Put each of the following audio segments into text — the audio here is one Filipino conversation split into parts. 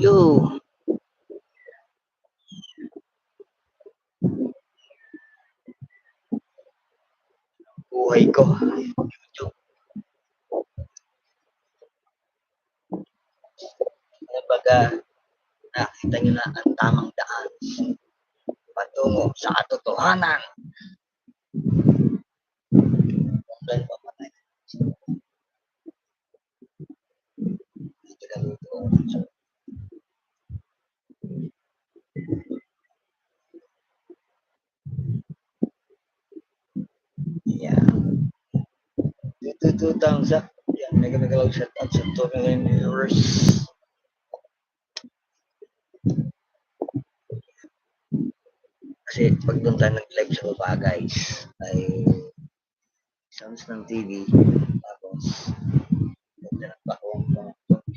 Are you? Buhay ko. YouTube. Kumbaga, nakita nyo na ang tamang daan patungo sa katotohanan. Kailan pa tayo? Dito lang ito. So, yeah. Dito, two thumbs up. Yan, mega mega love shout out sa 2 million viewers. Kasi pag doon tayo nag-live sa baba guys, ay sounds ng TV, tapos ganda ng bakong mga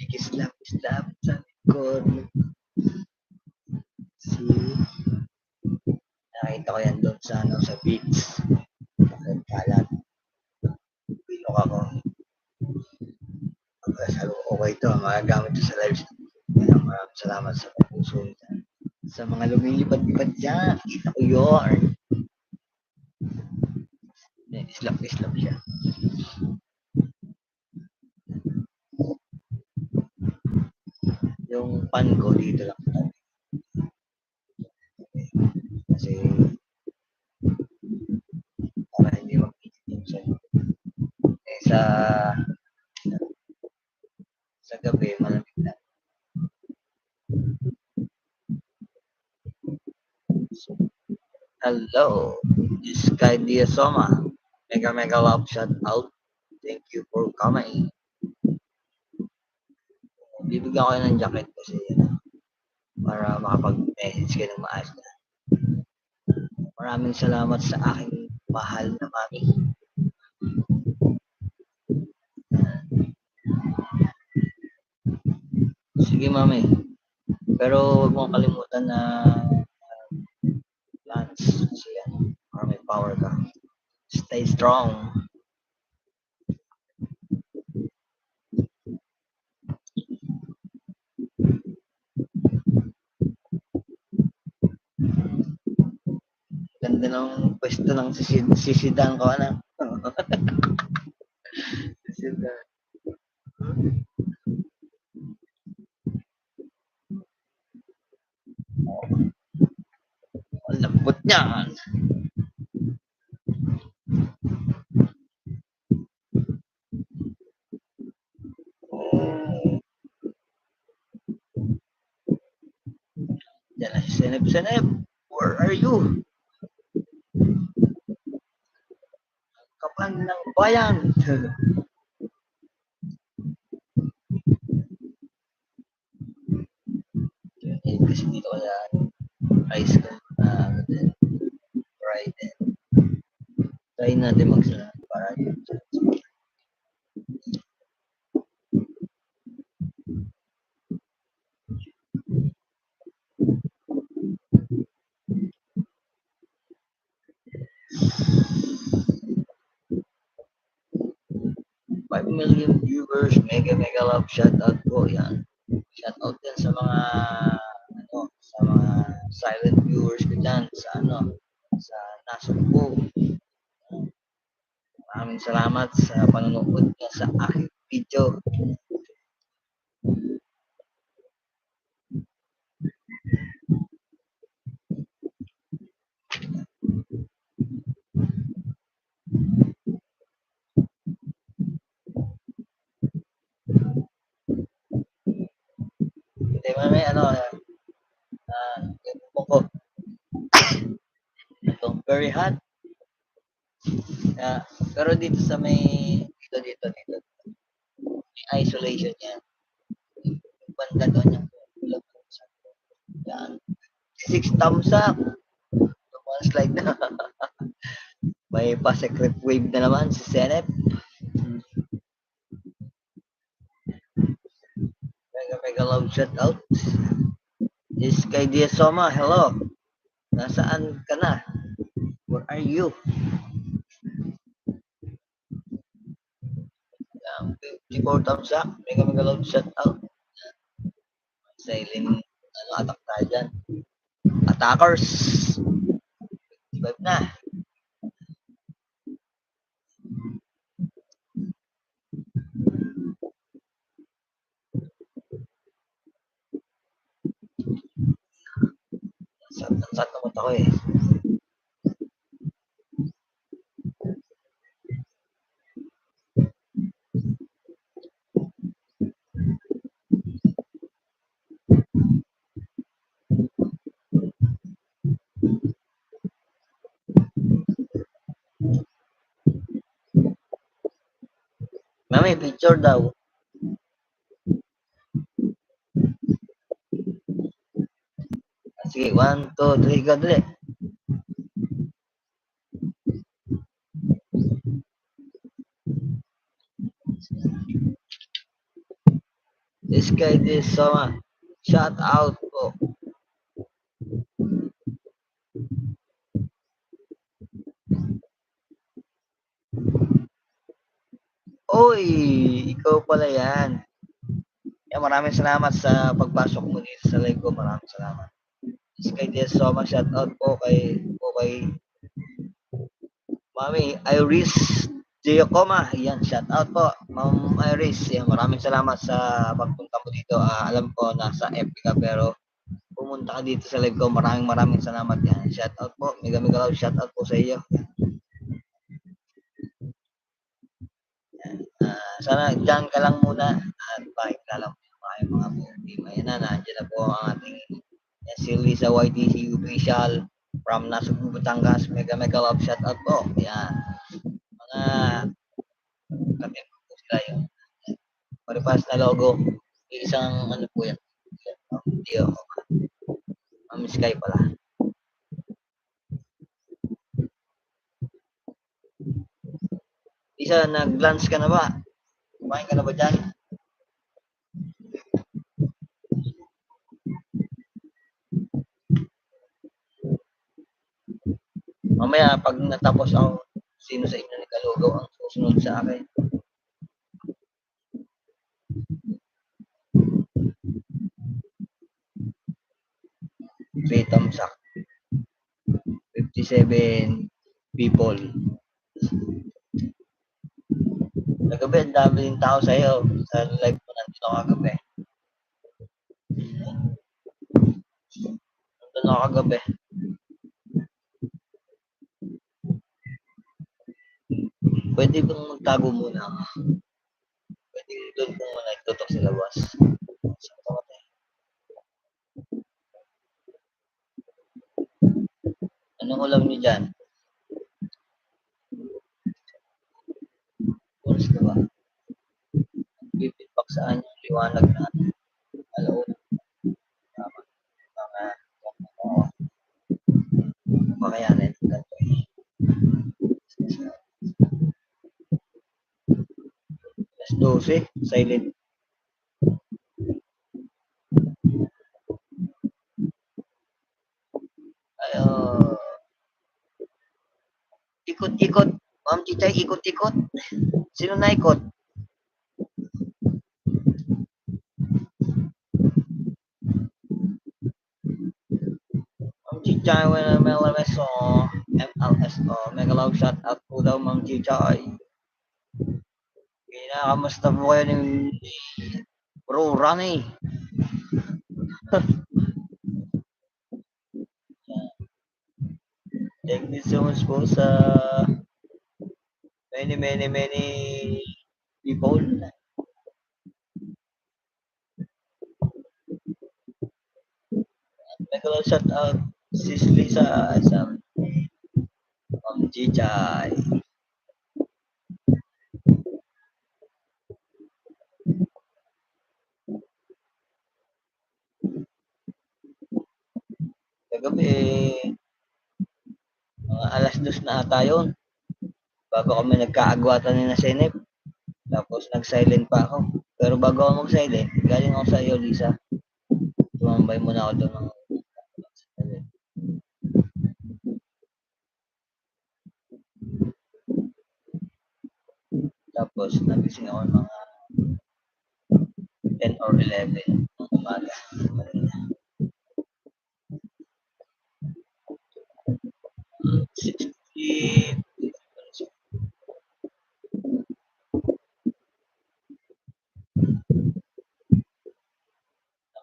ikislap-islap sa likod. Si nakita ko yan doon sa ano sa beach. Bakit kalat? Bilok ako. Pagkasalo okay ito, magagamit ito sa live stream. Maraming salamat sa puso niya. Sa mga lumilipad-lipad dyan, kita ko yun. Islap-islap siya. Yung pan ko dito lang. Kasi para hindi magpitit yung sa'yo. Eh, sa sa gabi, malamig na. Hello, this is Sky Diasoma. Mega mega love shout out. Thank you for coming. Bibigyan ko ng jacket kasi ano, para makapag-message kayo ng maayos na. Maraming salamat sa aking mahal na mami. Sige mami. Pero huwag mong kalimutan na uh, Lance kasi yan, para may power ka. Stay strong. Ganda ng pwesto ng sisid sisidan ko, ano? sisidan. Ang lambot niyan. Oh. Yan na si Seneb Seneb. Where are you? Kapal ng bayan. Yun, kasi dito ko sa high school na Friday. Try natin magsala para yun. Five million viewers, mega love shout out po yan. Shout out din sa mga ano, sa mga silent viewers ko dyan sa ano, sa Nasugbo. Maraming salamat sa panonood niya sa aking video. Hindi, mami, ano, ah, yung bubong ko. Ito, very hot. Ah, pero dito sa may, dito, dito, dito. May isolation yan. Yung banda doon yung ko sa yan. Six thumbs up. One slide na. may pa-secret wave na naman si Senep. Mega mega love shout out. Is kay Dia Soma, hello. Nasaan ka na? Where are you? Um, 54 thumbs up. Mega mega love shout out. Silent, ano, attack tayo dyan. Attackers. Vibe na. Sat, sat naman ako eh. Mami, picture daw. Ah, Sige, one, two, three, go, dali. This guy, this summer. Shout out po. Oy, ikaw pala yan. Yan, maraming salamat sa pagpasok mo dito sa live ko. Maraming salamat. Guy, this summer. Shout out po kay, po kay Mami Iris Giacoma. Yan, shout out po. Ma'am Iris, yan, maraming salamat sa pagpunta mo dito. Ah, alam ko, nasa FB ka, pero pumunta ka dito sa live ko. Maraming maraming salamat yan. Shout out po. Mega mega love shout out po sa iyo. Ah, sana dyan ka lang muna at pakikala mo yung mga, mga team. Ayan na, nandiyan na po ang ating yan, si Lisa YTC official from Nasugbu, Batangas. Mega mega love shout out po. Yan. Mga kapit po sila yung maripas na logo. Isang ano po yan. Oh, Dio. Ma'am Sky pala. Isa, nag-lunch ka na ba? Kumain ka na ba dyan? Mamaya, pag natapos ako, sino sa inyo nagkalugaw ang susunod sa akin? Three thumbs up. 57 people. Kagabi, ang dami din tao sa'yo. Sa live mo nandito kagabi. Nandun ako kagabi. Pwede bang magtago muna? Pwede doon kung muna itutok sa labas. Saan ko kami? Anong ulam niyo dyan? Oras na ba? Bibitpak saan yung liwanag na 12, silent. Oh. Ikot-ikot. Ma'am Chichay, ikot-ikot. Sino na ikot? Ma'am Chichay, well, MLMSO, MLSO, mega love shout out po daw, Ma'am Chichay. Kinakamusta po kayo ni Bro Ronnie? Thank you so much po sa many, many, many people. Love shout out Sis Lisa sa Ma'am Chichay. Kagabi, mga alas dos na ata yun. Bago kami nagkaagwatan ni na Senep. Tapos nag-silent pa ako. Pero bago ako mag-silent, galing ako sa iyo, Lisa. Tumambay muna ako doon ng Tapos nagising ako mga 10 or 11 ng umaga. Kanina. 60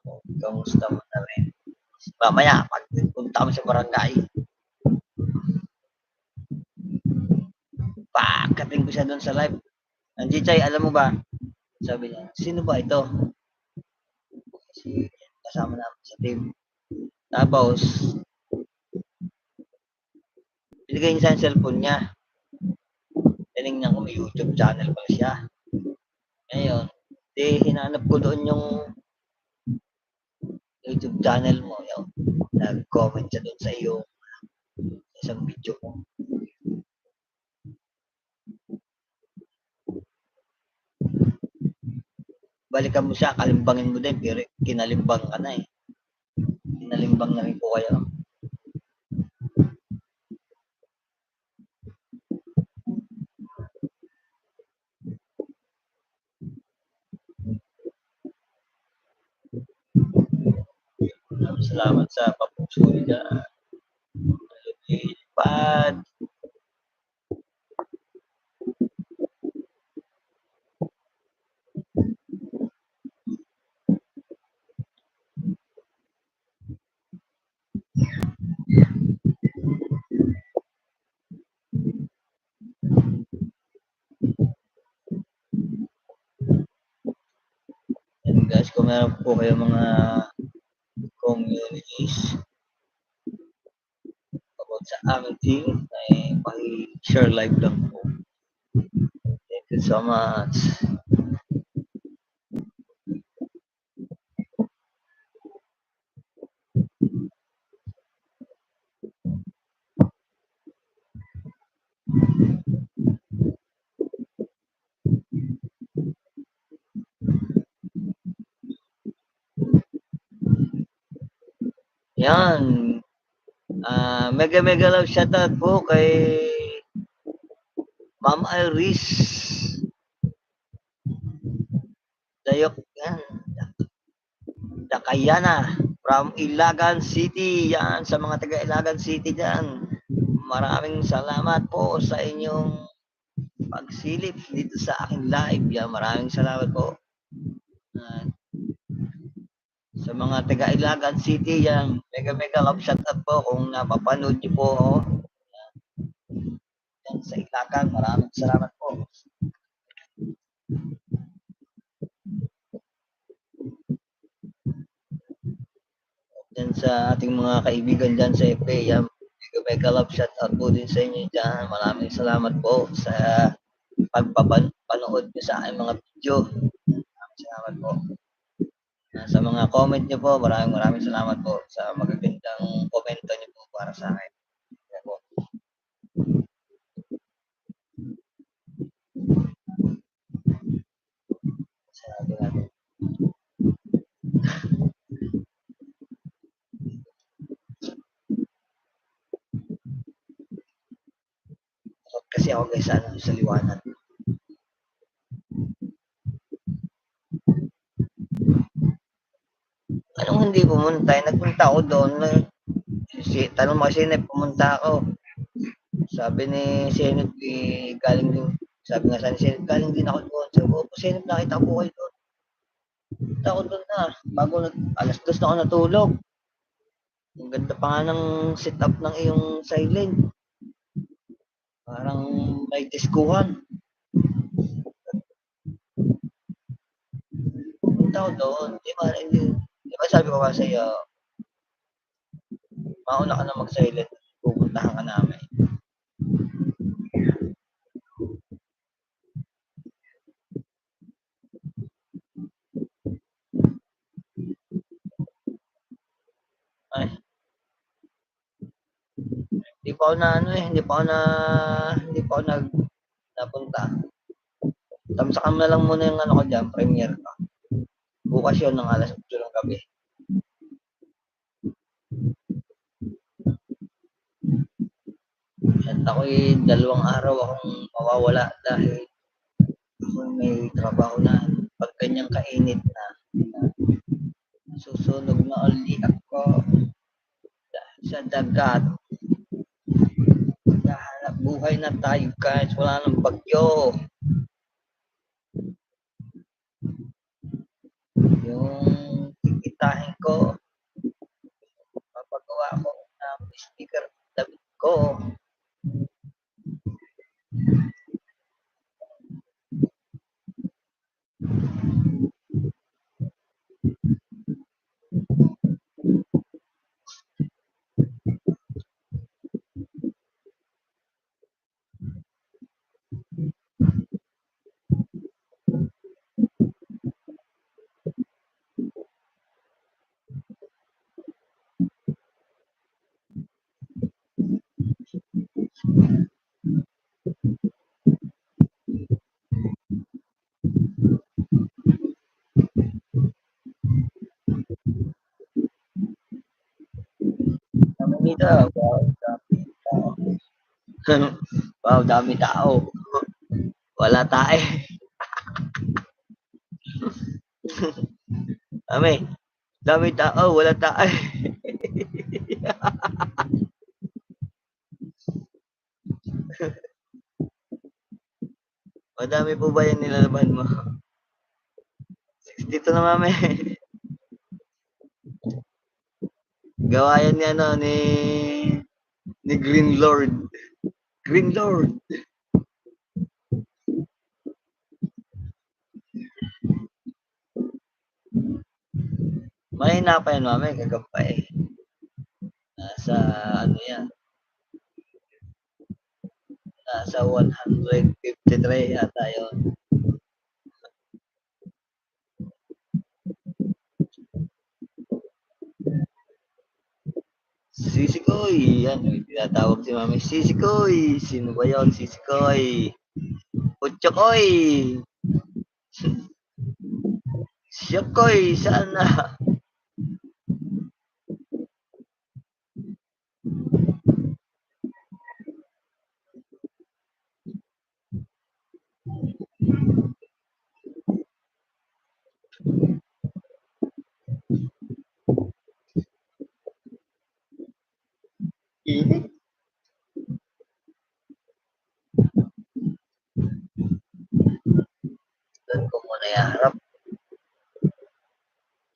Ako, kamusta mo na rin? Mamaya, pag punta mo sa barangay, pagkating ko siya doon sa live. Ang Jichay, alam mo ba? Sabi niya, sino ba ito? Kasi kasama namin sa team. Tapos, binigay niya sa cellphone niya. Tinignan ko may YouTube channel pala siya. Ngayon, di hinanap ko doon yung YouTube channel mo. Yun. Nag-comment siya doon sa iyo isang video mo. Balikan mo siya, kalimbangin mo din, pero kinalimbang ka na eh. Kinalimbang na rin po kayo. Maraming salamat sa papusuli dyan. Pad. Yan guys, kung meron po kayo mga communities about sa aming team, ay paki-share live lang po. Thank you so much. Yan. Ah, mega mega love shoutout po kay Ma'am Iris. Dayok yan. Dakayana from Ilagan City. Yan sa mga taga Ilagan City diyan. Maraming salamat po sa inyong pagsilip dito sa aking live. Yan, maraming salamat po. Sa mga taga Ilagan City yan, mega mega love shoutout po kung napapanood niyo po ako. Yan. Sa Ilagan, maraming salamat po. Yan sa ating mga kaibigan dyan sa FA, yan, mega mega love shoutout po din sa inyo dyan. Maraming salamat po sa pagpapanood niyo sa aking mga video. Salamat po. Sa mga comment niyo po, maraming maraming salamat po sa magagandang komento niyo po para sa akin. Yan po. Sabi natin. Kasi ako guys ano, sa liwanag. Anong hindi pumunta? Eh, nagpunta ako doon. Si, tanong mo kasi pumunta ako. Sabi ni Senate, eh, galing din. Sabi nga sa ni Senate, galing din ako doon. Sabi ko, "Opo, Senate, nakita ko kayo doon. Punta ako doon na. Bago nag, alas dos na ako natulog. Ang ganda pa nga ng setup ng iyong silent. Parang may diskuhan. Punta ako doon. Di ba, hindi, di ba sabi ko sa iyo, mauna ka na mag-silent, pupuntahan ka namin. Ay. Hindi pa ako na ano eh, hindi pa ako na, hindi pa ako nag, napunta. Punta Tamsakan na lang muna yung ano ko dyan, premiere ko. Bukas yun ng alas 8 ng gabi. At ako'y dalawang araw akong mawawala dahil ako may trabaho na. Pag ganyang kainit na, susunog na uli ako sa dagat. Kahanap buhay na tayo guys, wala nang bagyo. Yung kikitahin ko, papagawa ko ng sticker damit ko. Nito, wow, dami tao. wow, dami tao. Wala tae. Dami. Dami tao, wala tae. Madami po ba yan nilalaban mo? 62 na mami. Gawa yan ni ano ni ni Green Lord. Green Lord. Mahina pa yan mami, gagambay. Nasa ano yan. Nasa 153 yata yun. Sisikoy! Yan, may tinatawag si Mami. Sisikoy! Sino ba yun? Sisikoy! Utsokoy! Siyakoy! Saan na? Init. Doon ko muna iharap.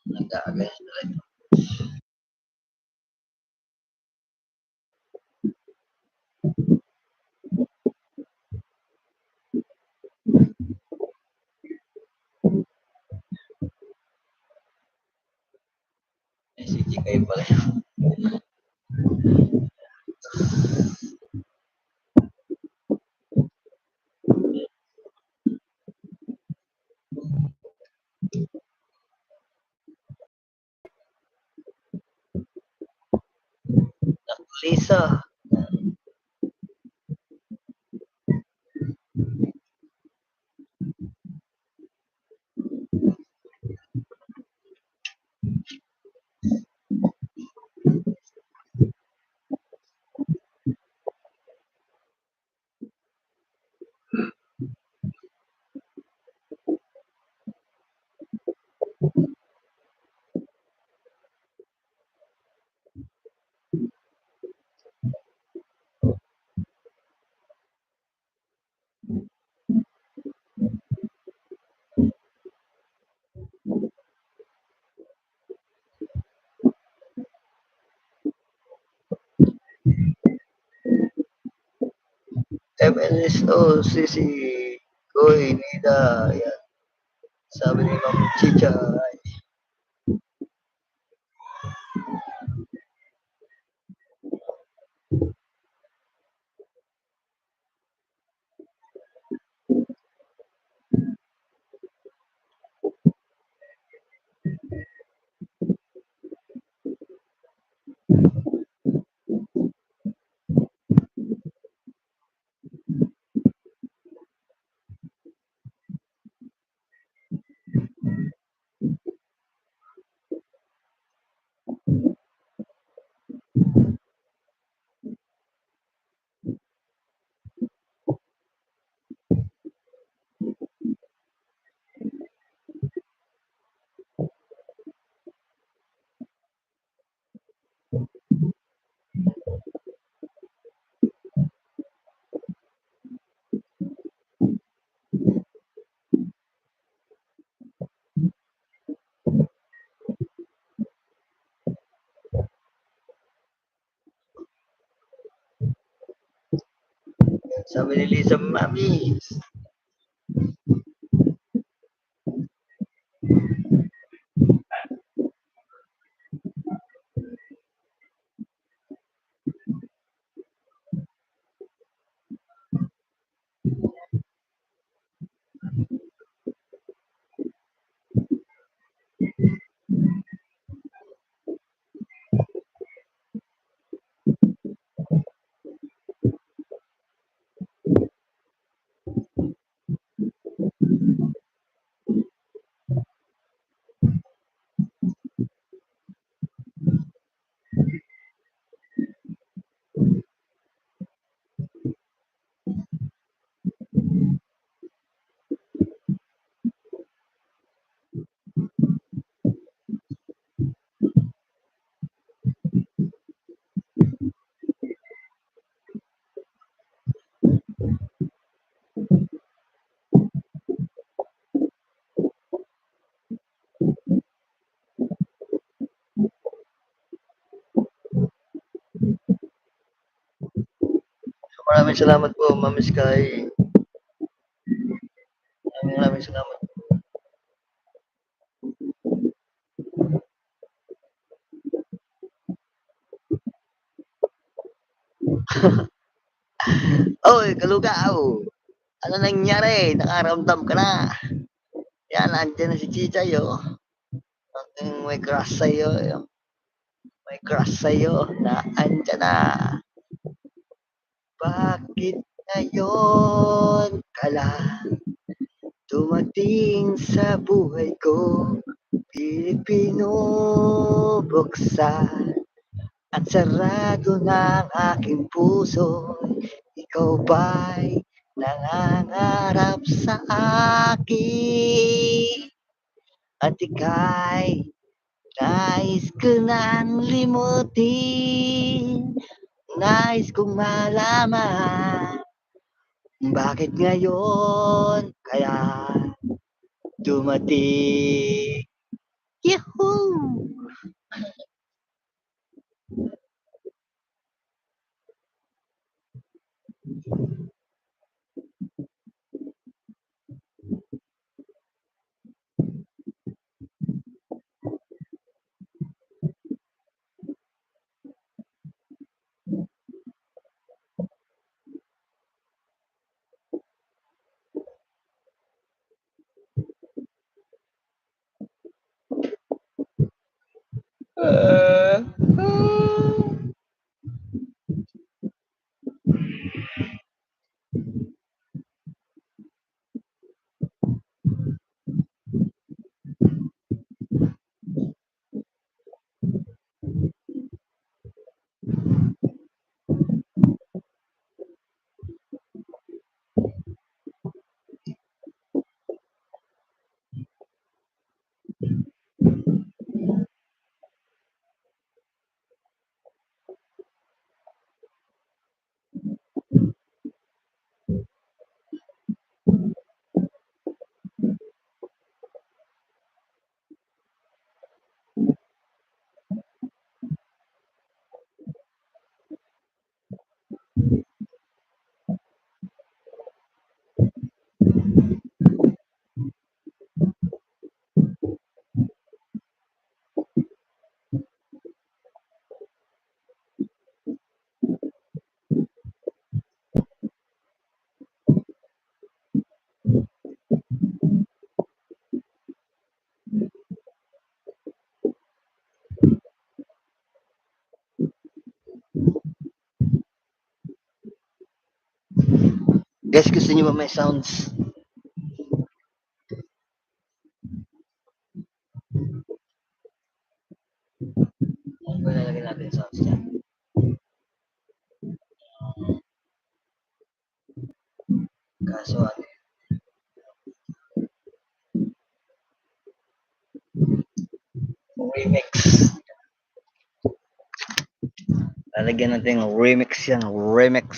Nagkakagaya na rin. Si Chikay pala yun. Lisa. MNSO, Sisi, Koy, Nida, yan. Sabi ni Ma'am Chicha, ay, Sabi ni Lisa Maraming salamat po, Ma'am Sky. Maraming maraming salamat. Oy, kalugaw. Ano nangyari? Nakaramdam ka na. Yan, andyan na si Chichay, oh. May crush sa'yo. Yung may crush sa'yo na andyan na. Bakit ngayon ka lang dumating sa buhay ko? Pilipino buksan at sarado ng aking puso. Ikaw ba'y nangangarap sa akin? At ika'y nais ko nang limutin. Nais kong malaman bakit ngayon kaya dumating. Yahoo! Uh, Guys, gusto niyo ba may sounds? Ano ba lalagay natin sounds niya? Kaso ano? Remix. Lalagyan natin ng remix yan. Remix.